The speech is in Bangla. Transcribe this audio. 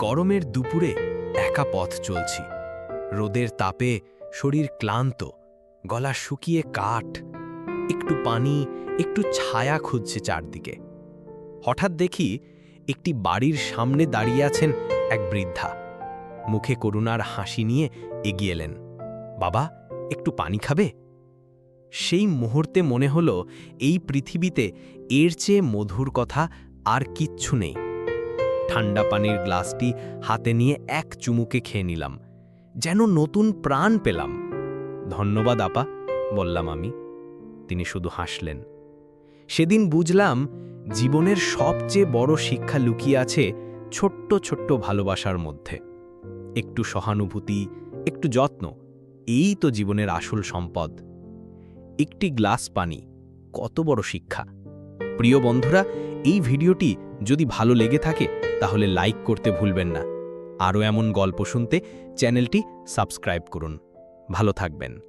গরমের দুপুরে একা পথ চলছি। রোদের তাপে শরীর ক্লান্ত, গলা শুকিয়ে কাঠ, একটু পানি, একটু ছায়া খুঁজছে চারদিকে। হঠাৎ দেখি একটি বাড়ির সামনে দাঁড়িয়ে আছেন এক বৃদ্ধা। মুখে করুণার হাসি নিয়ে এগিয়ে এলেন। বাবা, একটু পানি খাবে? সেই মুহূর্তে মনে হলো, এই পৃথিবীতে এর চেয়ে মধুর কথা আর কিচ্ছু নেই। ঠান্ডা পানির গ্লাসটি হাতে নিয়ে এক চুমুকে খেয়ে নিলাম। যেন নতুন প্রাণ পেলাম। ধন্যবাদ, আপা, বললাম আমি। তিনি শুধু হাসলেন। সেদিন বুঝলাম জীবনের সবচেয়ে বড় শিক্ষা লুকিয়ে আছে ছোট্ট ছোট্ট ভালোবাসার মধ্যে। একটু সহানুভূতি, একটু যত্ন, এই তো জীবনের আসল সম্পদ। একটি গ্লাস পানি, কত বড় শিক্ষা। প্রিয় বন্ধুরা, এই ভিডিওটি যদি ভালো লেগে থাকে তাহলে লাইক করতে ভুলবেন না। আরও এমন গল্প শুনতে চ্যানেলটি সাবস্ক্রাইব করুন। ভালো থাকবেন।